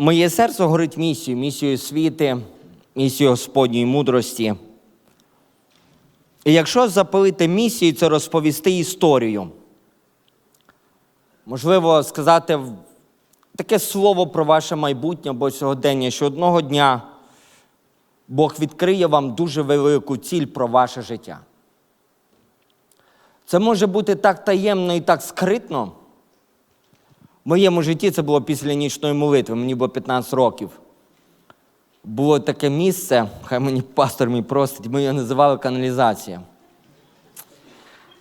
Моє серце горить місією, місією світи, місією Господньої мудрості. І якщо запалити місію, це розповісти історію. Можливо, сказати таке слово про ваше майбутнє або сьогодення, що одного дня Бог відкриє вам дуже велику ціль про ваше життя. Це може бути так таємно і так скритно. Моєму житті це було після нічної молитви, мені було 15 років. Було таке місце, хай мені пастор мій простить, ми його називали каналізація.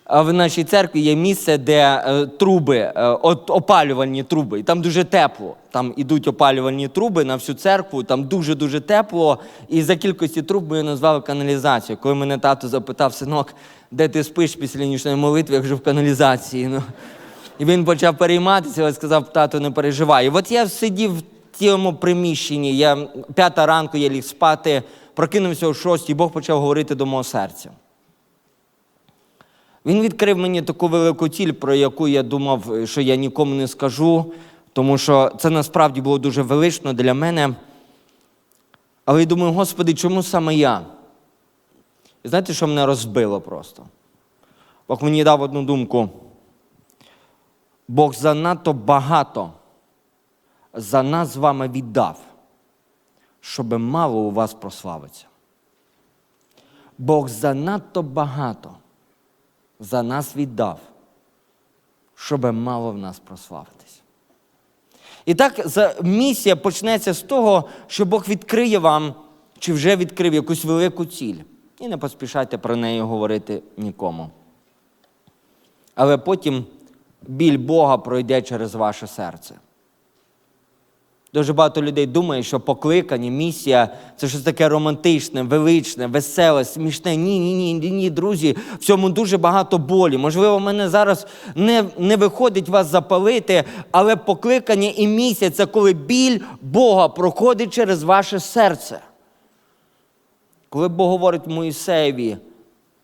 А в нашій церкві є місце, де е, труби, е, от, опалювальні труби, і там дуже тепло. Там ідуть опалювальні труби на всю церкву, там дуже-дуже тепло. І за кількості труб ми його назвали каналізацією. Коли мене тато запитав, синок, де ти спиш після нічної молитви, як же в каналізації. Ну. І він почав перейматися, і сказав, тато, не переживай. І от я сидів в цьому приміщенні, я п'ята ранку я ліг спати, прокинувся о шостій, і Бог почав говорити до мого серця. Він відкрив мені таку велику ціль, про яку я думав, що я нікому не скажу, тому що це насправді було дуже велично для мене. Але я думаю, Господи, чому саме я? І знаєте, що мене розбило просто? Бог мені дав одну думку. Бог занадто багато за нас з вами віддав, щоб мало у вас прославиться. Бог занадто багато за нас віддав, щоб мало в нас прославитись. І так місія почнеться з того, що Бог відкриє вам, чи вже відкрив якусь велику ціль. І не поспішайте про неї говорити нікому. Але потім біль Бога пройде через ваше серце. Дуже багато людей думає, що покликання, місія це щось таке романтичне, величне, веселе, смішне. Ні, ні, ні, ні, ні, друзі. В цьому дуже багато болі. Можливо, в мене зараз не, не виходить вас запалити, але покликання і місія це коли біль Бога проходить через ваше серце. Коли Бог говорить Моїсеєві,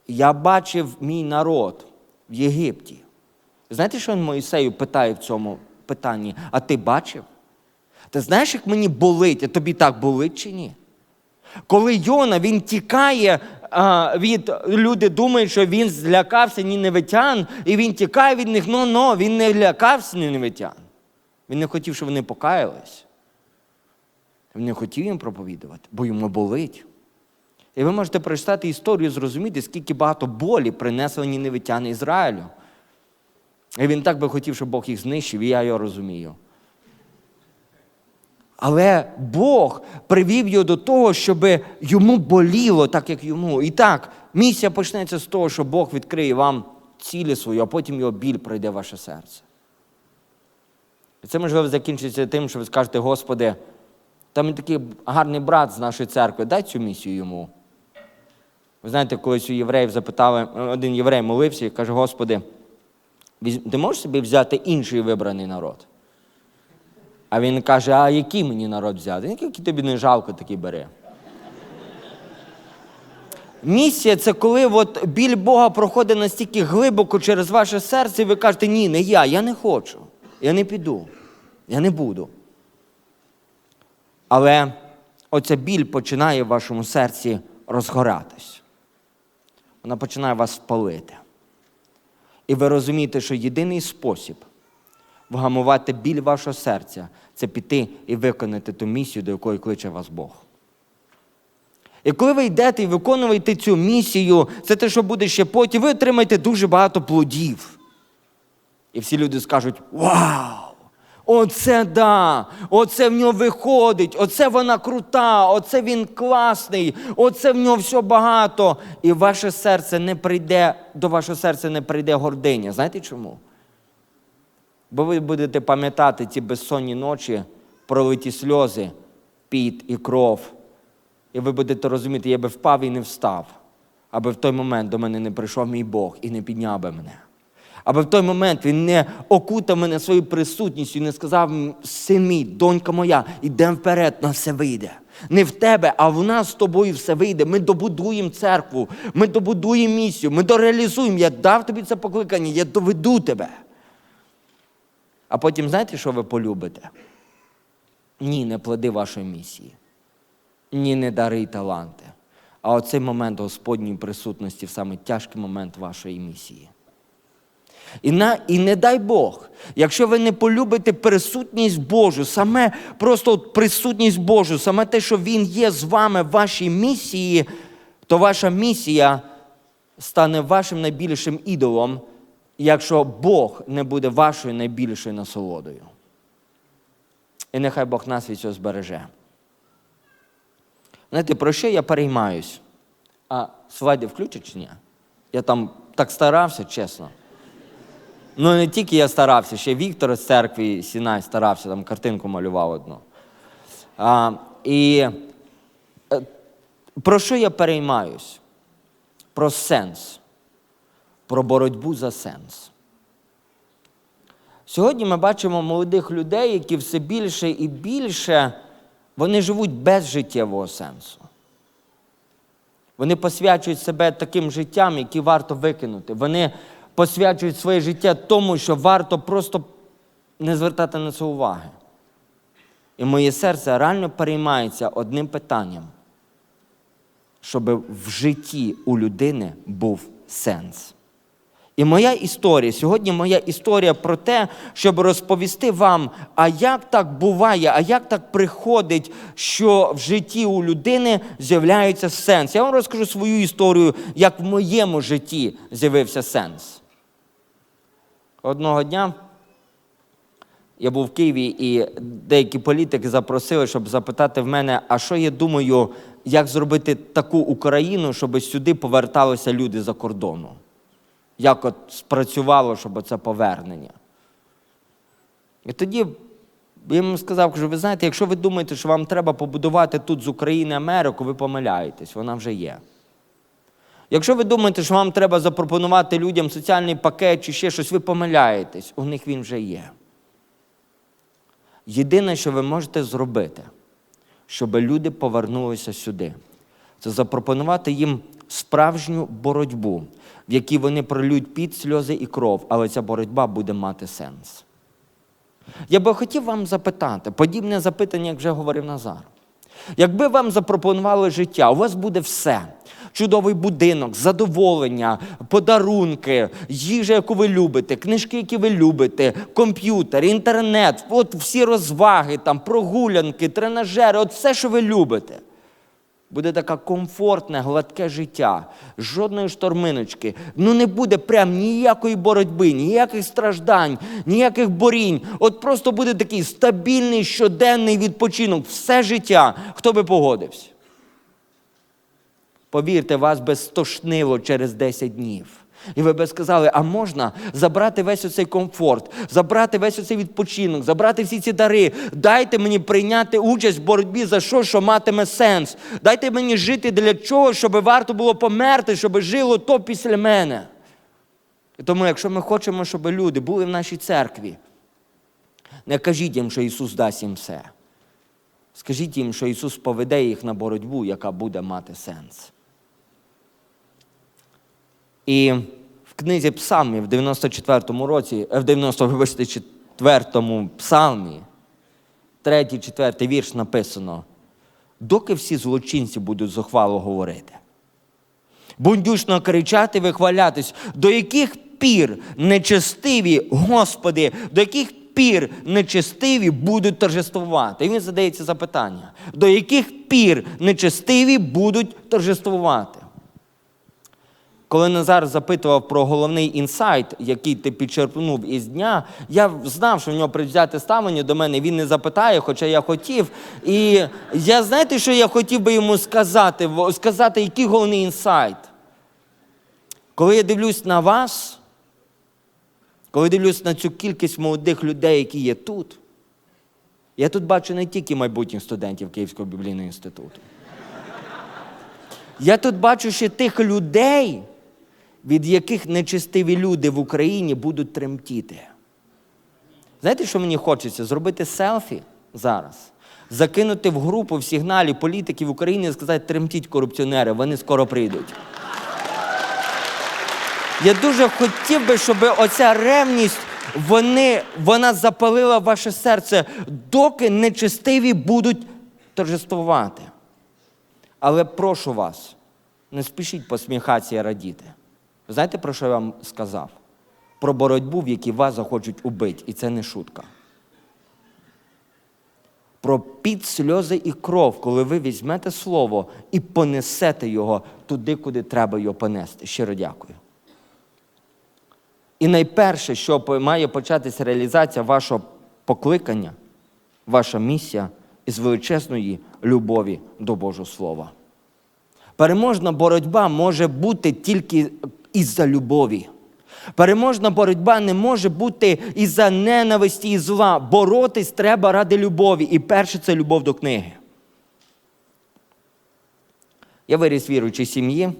я бачив мій народ в Єгипті. Знаєте, що він Моїсею питає в цьому питанні? А ти бачив? Ти знаєш, як мені болить, а тобі так болить чи ні? Коли Йона він тікає а, від люди думають, що він злякався ніневитян, і він тікає від них, ну но він не лякався ніневитян. Він не хотів, щоб вони покаялись. Він не хотів їм проповідувати, бо йому болить. І ви можете прочитати історію, зрозуміти, скільки багато болі принесли ніневитяни Ізраїлю. І він так би хотів, щоб Бог їх знищив, і я його розумію. Але Бог привів його до того, щоб йому боліло, так як йому. І так, місія почнеться з того, що Бог відкриє вам цілі свої, а потім його біль пройде в ваше серце. І це, можливо, закінчиться тим, що ви скажете, Господи, там є такий гарний брат з нашої церкви, дай цю місію йому. Ви знаєте, колись у євреїв запитали, один єврей молився і каже, Господи, ти можеш собі взяти інший вибраний народ? А він каже: а який мені народ взяти? Який тобі не жалко, такий бери. Місія це коли от біль Бога проходить настільки глибоко через ваше серце, і ви кажете, ні, не я, я не хочу, я не піду, я не буду. Але оця біль починає в вашому серці розгоратись. Вона починає вас спалити. І ви розумієте, що єдиний спосіб вгамувати біль вашого серця це піти і виконати ту місію, до якої кличе вас Бог. І коли ви йдете і виконуєте цю місію, це те, що буде ще потім, ви отримаєте дуже багато плодів. І всі люди скажуть: Вау! Оце да! Оце в нього виходить, оце вона крута, оце він класний, оце в нього все багато. І ваше серце не прийде, до вашого серця не прийде гординя. Знаєте чому? Бо ви будете пам'ятати ті безсонні ночі, пролиті сльози, піт і кров. І ви будете розуміти, я би впав і не встав, аби в той момент до мене не прийшов мій Бог і не підняв би мене. Аби в той момент він не окутав мене своєю присутністю і не сказав, син мій, донька моя, ідемо вперед, на все вийде. Не в тебе, а в нас з тобою все вийде. Ми добудуємо церкву, ми добудуємо місію, ми дореалізуємо. Я дав тобі це покликання, я доведу тебе. А потім знаєте, що ви полюбите? Ні, не плоди вашої місії. Ні, не дари й таланти. А оцей момент Господньої присутності в саме тяжкий момент вашої місії. І, на, і не дай Бог, якщо ви не полюбите присутність Божу, саме просто от присутність Божу, саме те, що Він є з вами в вашій місії, то ваша місія стане вашим найбільшим ідолом, якщо Бог не буде вашою найбільшою насолодою. І нехай Бог нас від цього збереже. Знаєте, про що я переймаюсь? А слайди включать чи ні? Я там так старався, чесно. Ну, не тільки я старався, ще Віктор з церкви Сінай старався, там картинку малював одну. А, і е, про що я переймаюсь? Про сенс, про боротьбу за сенс. Сьогодні ми бачимо молодих людей, які все більше і більше вони живуть без життєвого сенсу. Вони посвячують себе таким життям, яке варто викинути. Вони посвячують своє життя тому, що варто просто не звертати на це уваги. І моє серце реально переймається одним питанням, щоб в житті у людини був сенс. І моя історія, сьогодні моя історія про те, щоб розповісти вам, а як так буває, а як так приходить, що в житті у людини з'являється сенс. Я вам розкажу свою історію, як в моєму житті з'явився сенс. Одного дня я був в Києві, і деякі політики запросили, щоб запитати в мене, а що я думаю, як зробити таку Україну, щоб сюди поверталися люди за кордону. Як от спрацювало, щоб це повернення. І тоді я йому сказав, кажу, ви знаєте, якщо ви думаєте, що вам треба побудувати тут з України Америку, ви помиляєтесь, вона вже є. Якщо ви думаєте, що вам треба запропонувати людям соціальний пакет чи ще щось, ви помиляєтесь, у них він вже є. Єдине, що ви можете зробити, щоб люди повернулися сюди, це запропонувати їм справжню боротьбу, в якій вони пролють під сльози і кров, але ця боротьба буде мати сенс. Я би хотів вам запитати, подібне запитання, як вже говорив Назар. Якби вам запропонували життя, у вас буде все. Чудовий будинок, задоволення, подарунки, їжа, яку ви любите, книжки, які ви любите, комп'ютер, інтернет, от всі розваги, там, прогулянки, тренажери, от все, що ви любите. Буде таке комфортне, гладке життя, жодної шторминочки. Ну не буде прям ніякої боротьби, ніяких страждань, ніяких борінь. От просто буде такий стабільний щоденний відпочинок, все життя. Хто би погодився? Повірте, вас би стошнило через 10 днів. І ви би сказали, а можна забрати весь оцей комфорт, забрати весь оцей відпочинок, забрати всі ці дари. Дайте мені прийняти участь в боротьбі за що, що матиме сенс. Дайте мені жити для чого, щоб варто було померти, щоб жило то після мене. І тому, якщо ми хочемо, щоб люди були в нашій церкві, не кажіть їм, що Ісус дасть їм все. Скажіть їм, що Ісус поведе їх на боротьбу, яка буде мати сенс. І в книзі Псалмів в 94-му році, е, в 94-му псалмі, третій, четвертий вірш написано: доки всі злочинці будуть зухвало говорити, бундючно кричати, вихвалятись, до яких пір нечестиві, Господи, до яких пір нечестиві будуть торжествувати? І він задається запитання: до яких пір нечестиві будуть торжествувати? Коли Назар запитував про головний інсайт, який ти підчерпнув із дня, я знав, що в нього предвзяте ставлення до мене, він не запитає, хоча я хотів. І я знаєте, що я хотів би йому сказати, сказати, який головний інсайт. Коли я дивлюсь на вас, коли дивлюсь на цю кількість молодих людей, які є тут, я тут бачу не тільки майбутніх студентів Київського біблійного інституту. Я тут бачу ще тих людей, від яких нечестиві люди в Україні будуть тремтіти. Знаєте, що мені хочеться? Зробити селфі зараз, закинути в групу в сигналі політиків України і сказати, тремтіть корупціонери, вони скоро прийдуть. Я дуже хотів би, щоб оця ревність вони, вона запалила ваше серце, доки нечестиві будуть торжествувати. Але прошу вас, не спішіть посміхатися і радіти. Знаєте, про що я вам сказав? Про боротьбу, в якій вас захочуть убити. І це не шутка. Про під сльози і кров, коли ви візьмете слово і понесете його туди, куди треба його понести. Щиро дякую. І найперше, що має початися реалізація вашого покликання, ваша місія із величезної любові до Божого Слова. Переможна боротьба може бути тільки із-за любові. Переможна боротьба не може бути із-за ненависті і зла. Боротись треба ради любові. І перше це любов до книги. Я виріс віруючій сім'ї.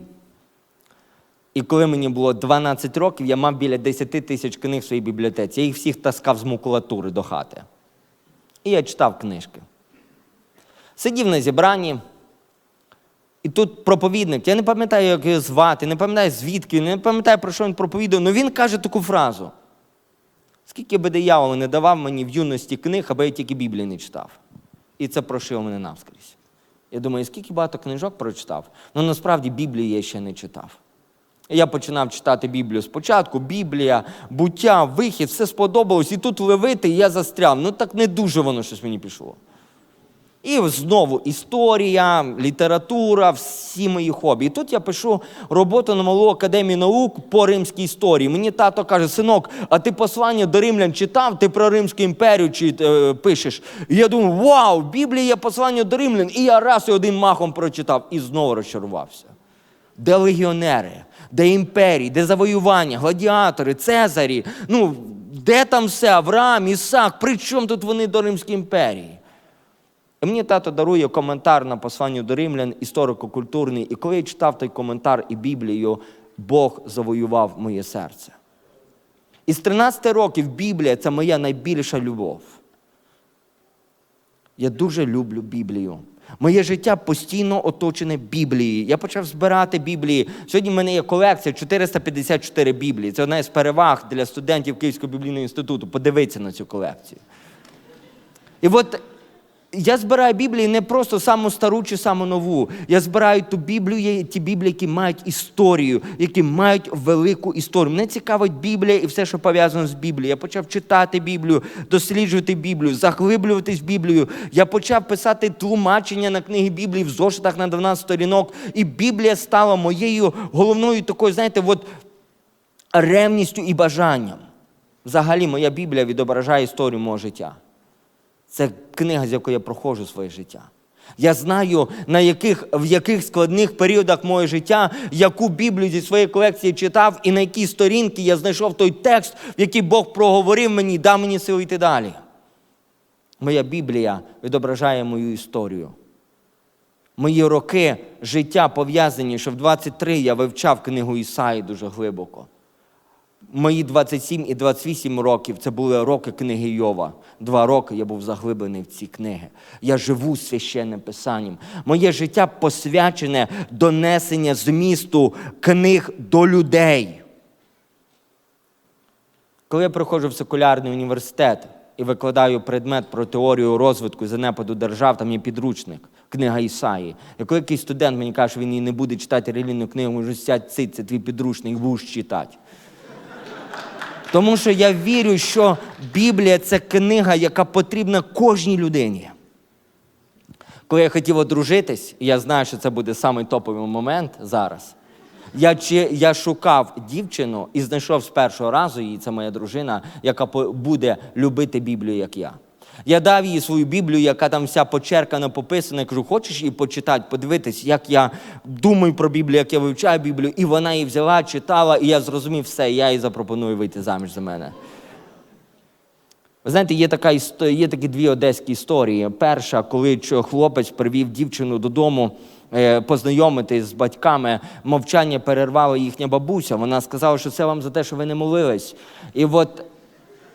І коли мені було 12 років, я мав біля 10 тисяч книг в своїй бібліотеці. Я їх всіх таскав з макулатури до хати. І я читав книжки. Сидів на зібранні, і тут проповідник, я не пам'ятаю, як його звати, не пам'ятаю звідки, не пам'ятаю, про що він проповідав, але він каже таку фразу. Скільки би диявол не давав мені в юності книг, аби я тільки Біблії не читав. І це прошило мене навскрізь. Я думаю, скільки багато книжок прочитав, але насправді Біблії я ще не читав. Я починав читати Біблію спочатку, Біблія, буття, вихід, все сподобалось, і тут левити, і я застряв. Ну так не дуже воно щось мені пішло. І знову історія, література, всі мої хобі. І тут я пишу роботу на малу академію наук по римській історії. Мені тато каже: синок, а ти послання до римлян читав, ти про Римську імперію чи, е, пишеш. І я думаю, вау, в Біблії є послання до римлян. І я раз і один махом прочитав і знову розчарувався. Де легіонери, де імперії, де завоювання, гладіатори, Цезарі. Ну, де там все? Авраам, Ісак, при чому тут вони до Римської імперії? І мені тато дарує коментар на посланню до римлян, історико-культурний. І коли я читав той коментар і Біблію, Бог завоював моє серце. І з 13 років Біблія це моя найбільша любов. Я дуже люблю Біблію. Моє життя постійно оточене Біблією. Я почав збирати Біблії. Сьогодні в мене є колекція 454 Біблії. Це одна з переваг для студентів Київського біблійного інституту. Подивитися на цю колекцію. І от я збираю Біблії не просто саму стару чи саму нову. Я збираю ту Біблію, ті Біблії, які мають історію, які мають велику історію. Мене цікавить Біблія і все, що пов'язано з Біблією. Я почав читати Біблію, досліджувати Біблію, заглиблюватись Біблію. Я почав писати тлумачення на книги Біблії в зошитах на 12 сторінок. І Біблія стала моєю головною такою, знаєте, от ревністю і бажанням. Взагалі, моя Біблія відображає історію мого життя. Це книга, з якою я проходжу своє життя. Я знаю, на яких, в яких складних періодах моє життя, яку Біблію зі своєї колекції читав, і на які сторінки я знайшов той текст, в який Бог проговорив мені і дав мені силу йти далі. Моя Біблія відображає мою історію. Мої роки життя пов'язані, що в 23 я вивчав книгу Ісаї дуже глибоко. Мої 27 і 28 років це були роки книги Йова. Два роки я був заглиблений в ці книги. Я живу священним писанням. Моє життя посвячене донесення змісту книг до людей. Коли я приходжу в секулярний університет і викладаю предмет про теорію розвитку занепаду держав, там є підручник, книга Ісаї. І коли якийсь студент мені каже, що він її не буде читати релігійну книгу, може сядь цить, це твій підручник, будеш читати. Тому що я вірю, що Біблія це книга, яка потрібна кожній людині. Коли я хотів одружитись, і я знаю, що це буде самий топовий момент зараз. Я, чи, я шукав дівчину і знайшов з першого разу її, це моя дружина, яка буде любити Біблію, як я. Я дав їй свою Біблію, яка там вся почеркана, пописана. Я кажу, хочеш її почитати, подивитись, як я думаю про Біблію, як я вивчаю Біблію. І вона її взяла, читала, і я зрозумів все, я їй запропоную вийти заміж за мене. Ви знаєте, є, така, є такі дві одеські історії. Перша, коли хлопець привів дівчину додому е, познайомитись з батьками, мовчання перервала їхня бабуся. Вона сказала, що це вам за те, що ви не молились. І от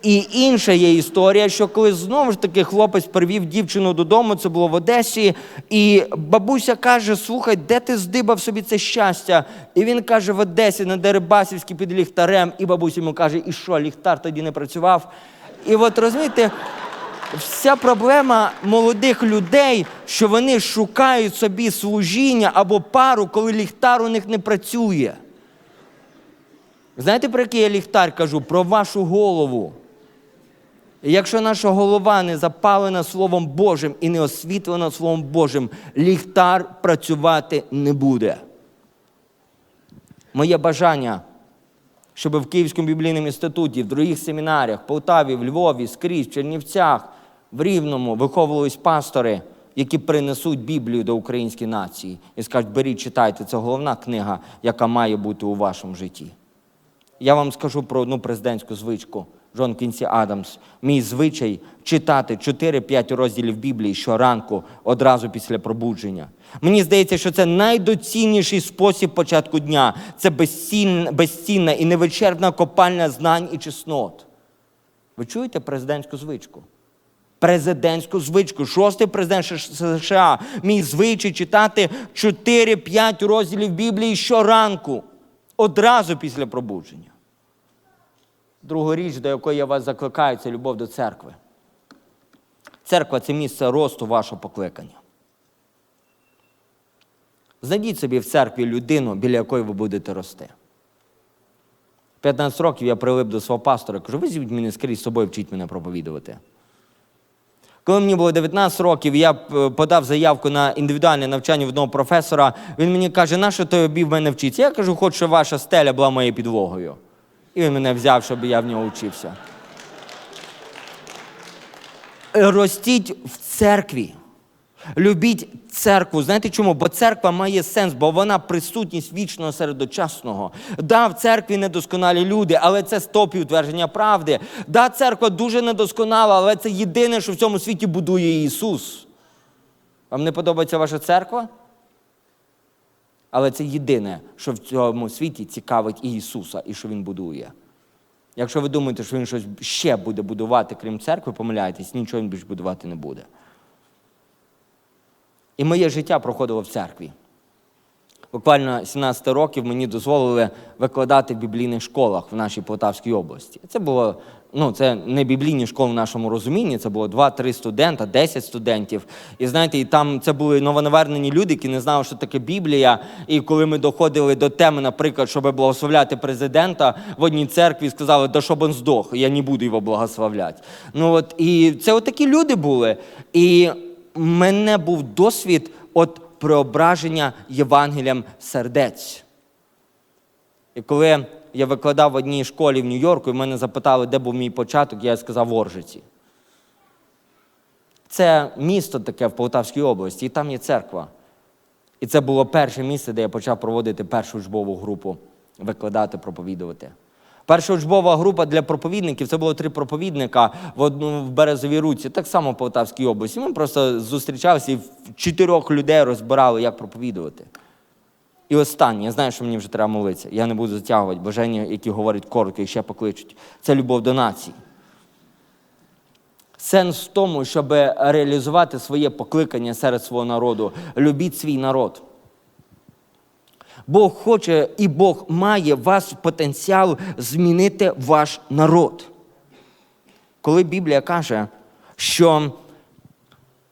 І інша є історія, що коли знову ж таки хлопець привів дівчину додому, це було в Одесі, і бабуся каже: Слухай, де ти здибав собі це щастя? І він каже, в Одесі на Дерибасівській під ліхтарем. І бабуся йому каже, і що, ліхтар тоді не працював? І от розумієте, вся проблема молодих людей, що вони шукають собі служіння або пару, коли ліхтар у них не працює. Знаєте, про який я ліхтар кажу? Про вашу голову. Якщо наша голова не запалена Словом Божим і не освітлена Словом Божим, ліхтар працювати не буде. Моє бажання, щоб в Київському біблійному інституті, в других семінаріях, в Полтаві, в Львові, скрізь, в Чернівцях, в Рівному виховувались пастори, які принесуть Біблію до української нації і скажуть, беріть, читайте, це головна книга, яка має бути у вашому житті. Я вам скажу про одну президентську звичку. Джон Кінсі Адамс. Мій звичай читати 4-5 розділів Біблії щоранку одразу після пробудження. Мені здається, що це найдоцільніший спосіб початку дня. Це безцінна і невичерпна копальня знань і чеснот. Ви чуєте президентську звичку? Президентську звичку. Шостий президент США. Мій звичай читати 4-5 розділів Біблії щоранку, одразу після пробудження. Друга річ, до якої я вас закликаю, це любов до церкви. Церква це місце росту вашого покликання. Знайдіть собі в церкві людину, біля якої ви будете рости. 15 років я прилип до свого пастора, кажу, візьміть мене скрізь з собою, вчіть мене проповідувати. Коли мені було 19 років, я е, подав заявку на індивідуальне навчання в одного професора. Він мені каже, на що тобі в мене вчиться? Я кажу, хочу, щоб ваша стеля була моєю підлогою. І він мене взяв, щоб я в нього вчився. Ростіть в церкві. Любіть церкву. Знаєте чому? Бо церква має сенс, бо вона присутність вічного серед дочасного. Да, в церкві недосконалі люди, але це стоп і утвердження правди. Да, церква дуже недосконала, але це єдине, що в цьому світі будує Ісус. Вам не подобається ваша церква? Але це єдине, що в цьому світі цікавить і Ісуса, і що Він будує. Якщо ви думаєте, що Він щось ще буде будувати, крім церкви, помиляєтесь, нічого він більше будувати не буде. І моє життя проходило в церкві. Буквально 17 років мені дозволили викладати в біблійних школах в нашій Полтавській області. Це було ну, це не біблійні школи в нашому розумінні, це було 2-3 студента, 10 студентів. І знаєте, і там це були новонавернені люди, які не знали, що таке Біблія. І коли ми доходили до теми, наприклад, щоб благословляти президента, в одній церкві сказали, да щоб він здох, я не буду його благословляти. Ну от і це отакі люди були. І в мене був досвід от преображення Євангелієм сердець. І коли я викладав в одній школі в Нью-Йорку, і мене запитали, де був мій початок, я сказав в Оржиці. Це місто таке в Полтавській області, і там є церква. І це було перше місце, де я почав проводити першу учбову групу, викладати, проповідувати. Перша учбова група для проповідників це було три проповідника в одну в березовій руці, так само в Полтавській області. Ми просто зустрічалися і чотирьох людей розбирали, як проповідувати. І останнє, я знаю, що мені вже треба молитися. Я не буду затягувати бажання, які говорять коротко і ще покличуть. Це любов до нації. Сенс в тому, щоб реалізувати своє покликання серед свого народу. Любіть свій народ. Бог хоче і Бог має вас потенціал змінити ваш народ. Коли Біблія каже, що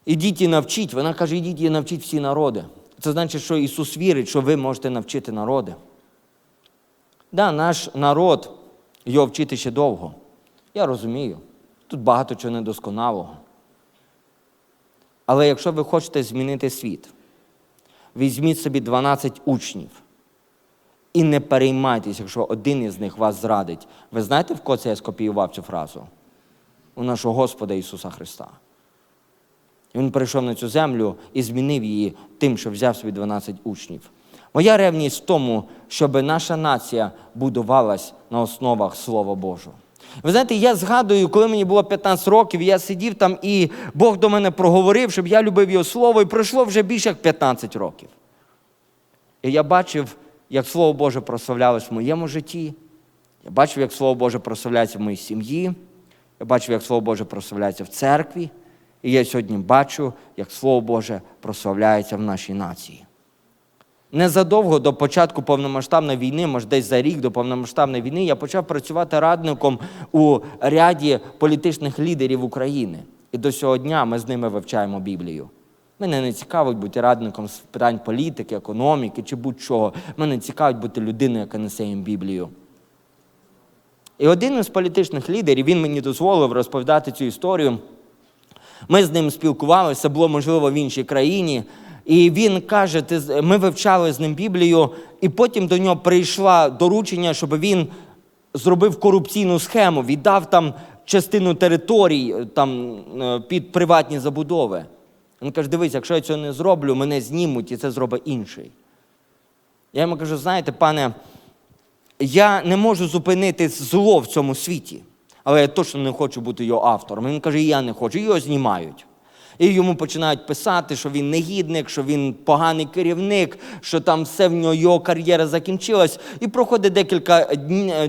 ідіть і навчіть, вона каже, ідіть і навчіть всі народи. Це значить, що Ісус вірить, що ви можете навчити народи. Да, наш народ, його вчити ще довго. Я розумію. Тут багато чого недосконалого. Але якщо ви хочете змінити світ, візьміть собі 12 учнів і не переймайтесь, якщо один із них вас зрадить. Ви знаєте, в кого це я скопіював цю фразу? У нашого Господа Ісуса Христа. Він прийшов на цю землю і змінив її тим, що взяв собі 12 учнів. Моя ревність в тому, щоб наша нація будувалась на основах Слова Божого. Ви знаєте, я згадую, коли мені було 15 років, я сидів там, і Бог до мене проговорив, щоб я любив його слово, і пройшло вже більше як 15 років. І я бачив, як Слово Боже прославлялось в моєму житті. Я бачив, як Слово Боже прославляється в моїй сім'ї. Я бачив, як Слово Боже прославляється в церкві, і я сьогодні бачу, як Слово Боже прославляється в нашій нації. Незадовго до початку повномасштабної війни, може десь за рік до повномасштабної війни, я почав працювати радником у ряді політичних лідерів України. І до сього дня ми з ними вивчаємо Біблію. Мене не цікавить бути радником з питань політики, економіки чи будь-чого. Мене цікавить бути людиною, яка несе їм Біблію. І один із політичних лідерів він мені дозволив розповідати цю історію. Ми з ним спілкувалися, було можливо в іншій країні. І він каже: ми вивчали з ним Біблію, і потім до нього прийшло доручення, щоб він зробив корупційну схему, віддав там частину територій там, е, під приватні забудови. Він каже: дивись, якщо я цього не зроблю, мене знімуть і це зробить інший. Я йому кажу: знаєте, пане, я не можу зупинити зло в цьому світі, але я точно не хочу бути його автором. Він каже, я не хочу, його знімають. І йому починають писати, що він негідник, що він поганий керівник, що там все в нього його кар'єра закінчилась. І проходить декілька,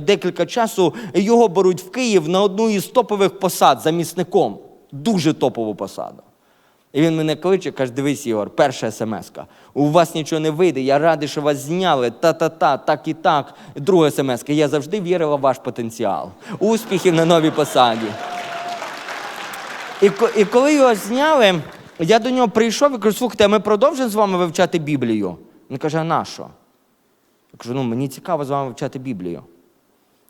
декілька часу, і його беруть в Київ на одну із топових посад замісником. Дуже топову посаду. І він мене кличе, каже: дивись, Ігор, перша смс-ка. У вас нічого не вийде, я радий, що вас зняли. Та-та-та, так і так. Друга смс-ка. Я завжди вірила в ваш потенціал. Успіхів на новій посаді. І, і коли його зняли, я до нього прийшов і кажу, слухайте, а ми продовжимо з вами вивчати Біблію. Він каже, а на що? Я кажу, ну мені цікаво з вами вивчати Біблію.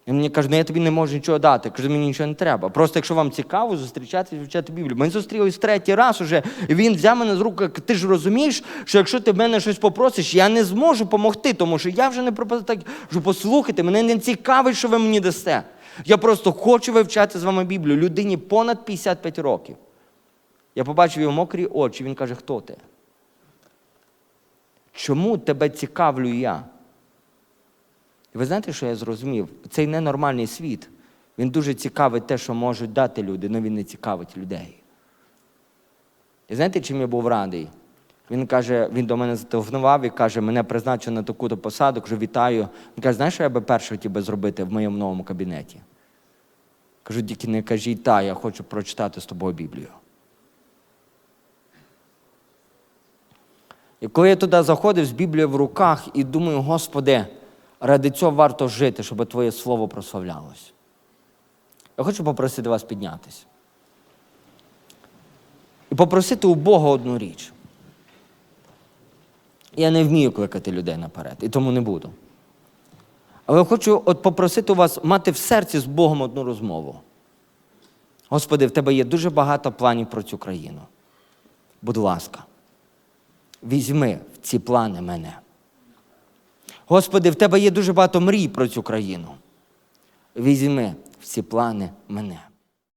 Він мені каже, ну я тобі не можу нічого дати. Я кажу, мені нічого не треба. Просто якщо вам цікаво, зустрічатися і вивчати Біблію. Ми зустрілись третій раз уже, і він взяв мене з рук, каже, ти ж розумієш, що якщо ти в мене щось попросиш, я не зможу допомогти, тому що я вже не пропозицію так, що послухайте, мене не цікавить, що ви мені дасте. Я просто хочу вивчати з вами Біблію. Людині понад 55 років. Я побачив його мокрі очі, він каже, хто ти? Чому тебе цікавлю я? Ви знаєте, що я зрозумів? Цей ненормальний світ, він дуже цікавить те, що можуть дати люди, але він не цікавить людей. І знаєте, чим я був радий? Він каже, він до мене зателефонував і каже, мене призначено на таку-то посаду, кажу, вітаю. Він каже, знаєш, що я би перше хотів би зробити в моєму новому кабінеті? Кажу, тільки не кажіть, та, я хочу прочитати з тобою Біблію. І коли я туди заходив з Біблією в руках і думаю, Господи, ради цього варто жити, щоб Твоє Слово прославлялось. Я хочу попросити вас піднятися. І попросити у Бога одну річ. Я не вмію кликати людей наперед, і тому не буду. Але хочу от попросити вас мати в серці з Богом одну розмову. Господи, в тебе є дуже багато планів про цю країну. Будь ласка, візьми в ці плани мене. Господи, в тебе є дуже багато мрій про цю країну. Візьми всі плани мене.